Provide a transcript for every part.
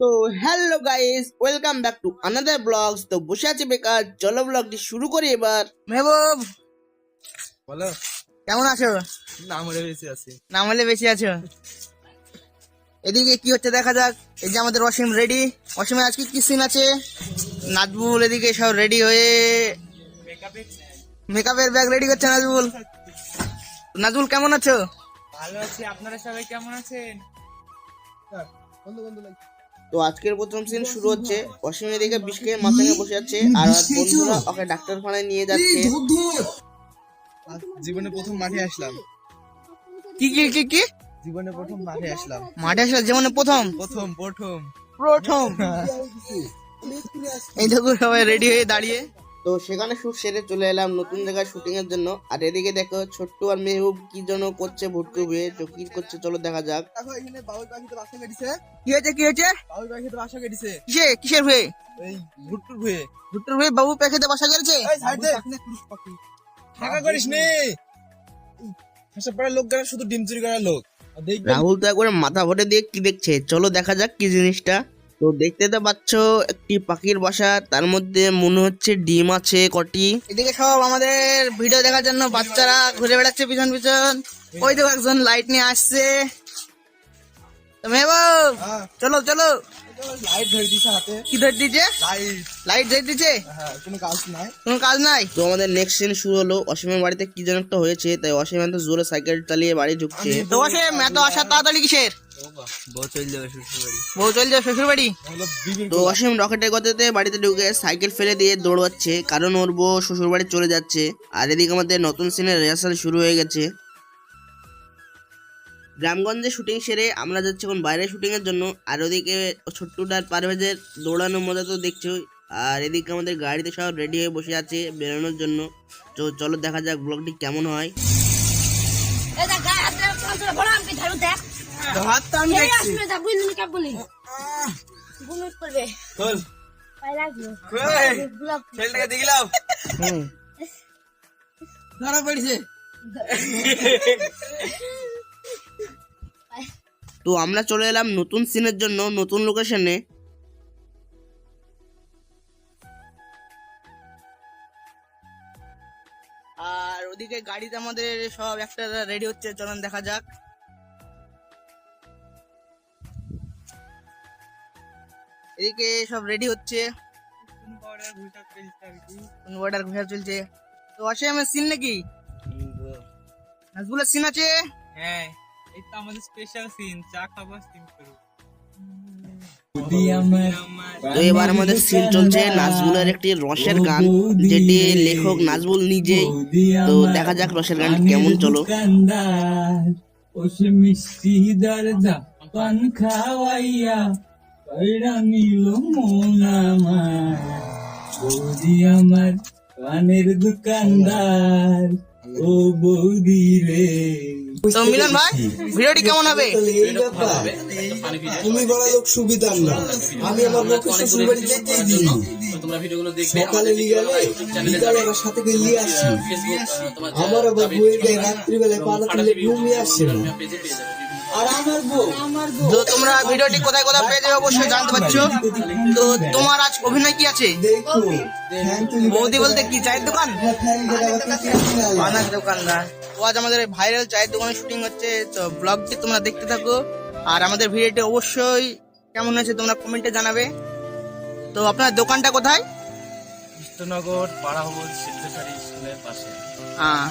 তো hello guys welcome back to another vlogs তো বসে আছি বেকার চলো ব্লগটি শুরু করি এবার। মেহবুব! বলো কেমন আছো? না মরে বেশি আছি। নাম হলে বেশি আছো। এদিকে কি হচ্ছে দেখা যাক। এই যে আমাদের অসীম রেডি অসীমের আজকে কি সিন আছে? নাজবুল এদিকে সব রেডি হয়ে মেকআপের ব্যাগ রেডি করছে নাজবুল। নাজবুল কেমন আছো? ভালো আছি আপনারা সবাই কেমন আছেন? তো আজকের প্রথম সিন শুরু হচ্ছে। অসীম এদিকে বিষ খেয়ে মাথা নিয়ে বসে যাচ্ছে। আর বন্ধুরা ওকে ডাক্তারখানায় নিয়ে যাচ্ছে। জীবনে প্রথম মাঠে আসলাম। কি কি কি কি? জীবনে প্রথম মাঠে আসলাম। মাঠে আসলে জীবনে প্রথম? প্রথম প্রথম। প্রথম। এই দেখো সবাই রেডি হয়ে দাঁড়িয়ে। তো সেখানে শুট সেরে চলে এলাম নতুন জায়গায় শুটিং এর জন্য। আর এদিকে দেখো ছোট্ট আর মেহবুব কি যেন করছে ভুটকু হয়ে তো কি করছে চলো দেখা যাক। দেখো এখানে বাবুর পাখি তো বাসা কেটেছে। কি হয়েছে কি হয়েছে? বাবুর পাখি তো বাসা কেটেছে। কিসে? কিসের হয়ে? এই ভুট্টুর ভুয়ে ভুট্টোর হয়ে বাবু প্যাকেটে বসা গেছে এই সাইড দে। ফাঁকা করিস নে। হাসা পড়া লোক যারা শুধু ডিম চুরি করার লোক। রাহুল তো একবার মাথা ভরে দিয়ে কি দেখছে? চলো দেখা যাক কি জিনিসটা। তো দেখতে তো পাচ্ছ একটি পাখির বাসা তার মধ্যে মনে হচ্ছে ডিম আছে কটি। এদিকে সব আমাদের ভিডিও দেখার জন্য বাচ্চারা ঘুরে বেড়াচ্ছে পিছন পিছন। ওই তো একজন লাইট নিয়ে আসছে। হ্যাঁ। চলো চলো। লাইট ধরে দিছে হাতে। কি ধর দিচ্ছে লাইট লাইট ধরে দিচ্ছে হ্যাঁ কোনো কাজ নাই। কোনো কাজ নাই? তো আমাদের নেক্সট সিন শুরু হলো অসীমের বাড়িতে কি যেন একটা হয়েছে তাই অসীম এত জোরে সাইকেল চালিয়ে বাড়ি ঢুকছে। তো এত আসা তাড়াতাড়ি কিসের? তো অসীম রকেটের গতিতে বাড়িতে ঢুকে সাইকেল ফেলে দিয়ে দৌড়াচ্ছে কারণ ওর বউ শ্বশুর বাড়ি চলে যাচ্ছে। আর এদিকে আমাদের নতুন সিনের রিহার্সাল শুরু হয়ে গেছে। গ্রামগঞ্জে শুটিং সেরে আমরা যাচ্ছি এখন বাইরে শুটিং এর জন্য। আর ওদিকে ছোট্টুটার পারভেজের দৌড়ানোর মজা তো দেখছ আর এদিকে আমাদের গাড়িতে সব রেডি হয়ে বসে আছে বেরোনোর জন্য। তো চলো দেখা যাক ব্লগটি কেমন হয়। এটা গায়ে হাত দিয়ে বড় আমি ধরু দেখ। হাত তো আমি এই আসবে যা বুঝলি কা বলি ঘুমিয়ে পড়বে। চল পাই লাগল। কই ব্লক ছেলেটাকে দেখলাম হুম। ধরা পড়ছে। তো আমরা চলে এলাম নতুন সিনের জন্য নতুন লোকেশনে আর ওদিকে গাড়িতে আমাদের সব একটা রেডি হচ্ছে চলুন দেখা যাক। এদিকে সব রেডি হচ্ছে। বর্ডার ঘুষা চলছে? তো আসে আমার সিন নাকি? নাজবুলের সিন আছে? হ্যাঁ। তো আমাদের স্পেশাল সিন চা খাবার সিন তো এবার আমাদের সিন চলছে নাজবুলের একটি রসের গান যেটি লেখক নাজবুল নিজেই। তো দেখা যাক রসের গানটি কেমন চলো। মিষ্টি দরজা পান খাওয়াইয়া কইরা নিল মন আমার। বৌদি আমার পানের দোকানদার ও বৌদি রে তো মিলন ভাই ভিডিওটি কেমন হবে? তুমি বড় লোক সুবিধার না। আমি আমার লোকের শ্বশুর বাড়ি যেতেই দিই সকালে নিয়ে গেলে আমার সাথে করে নিয়ে আসি। আমার আবার বউয়ের রাত্রিবেলায় পালা তুলে ঘুমিয়ে আসছে না। তো তোমরা ভিডিওটি কোথায় কোথায় পেয়ে যাবে অবশ্যই জানতে পারছ। তো তোমার আজ অভিনয় কি আছে? দেখো বৌদি বলতে কি চায়ের দোকান। বানার দোকানদার। তো আজ আমাদের ভাইরাল চায়ের দোকানে শুটিং হচ্ছে। তো ব্লগটি তোমরা দেখতে থাকো। আর আমাদের ভিডিওটি অবশ্যই কেমন হয়েছে তোমরা কমেন্টে জানাবে। তো আপনার দোকানটা কোথায়? কৃষ্ণনগর পাড়াহবুল সিদ্ধেশ্বরী স্কুলের পাশে। হ্যাঁ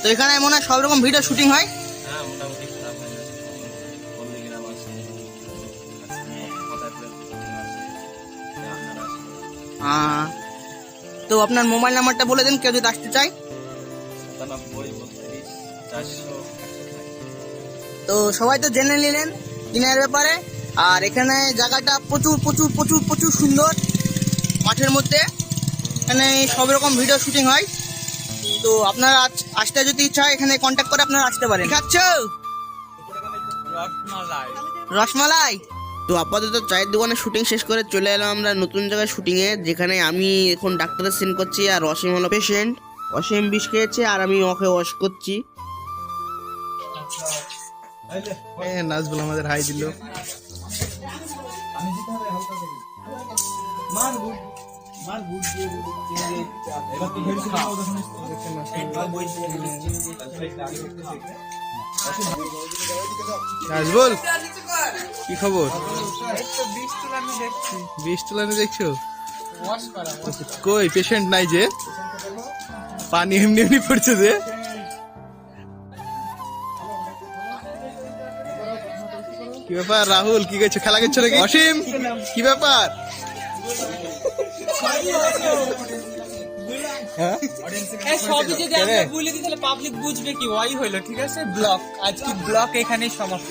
তো এখানে মনে হয় সব রকম ভিডিও শুটিং হয়। তো আপনার মোবাইল নাম্বারটা বলে দিন, কেউ যদি আসতে চারশো তো সবাই তো জেনে নিলেন কিনার ব্যাপারে। আর এখানে জায়গাটা প্রচুর প্রচুর প্রচুর প্রচুর সুন্দর মাঠের মধ্যে। এখানে সব রকম ভিডিও শুটিং হয়। তো আপনারা আসতে যদি ইচ্ছা হয় এখানে কন্ট্যাক্ট করে আপনারা আসতে পারেন। খাচ্ছ রসমালাই রসমালাই। তো আপাতত চায়ের দোকানে শুটিং শেষ করে চলে এলাম আমরা নতুন জায়গায় শুটিংয়ে যেখানে আমি এখন ডাক্তারের সিন করছি আর অসীম হলো পেশেন্ট অসীম বিষ খেয়েছে আর আমি ওকে ওয়াশ করছি। নাজবুল আমাদের হাই দিল। নাজবুল কি খবর? বিষ তোলানি দেখছ? কই পেশেন্ট নাই যে? পানি এমনি এমনি পড়ছে যে? কি ব্যাপার, রাহুল, কি করছ? খেলা করছ নাকি? অসীম, কি ব্যাপার? সবই যদি আমরা বলে দিই তাহলে পাবলিক বুঝবে কি ওয়াই হইল ঠিক আছে? ব্লক আজকে ব্লক এখানেই সমাপ্ত।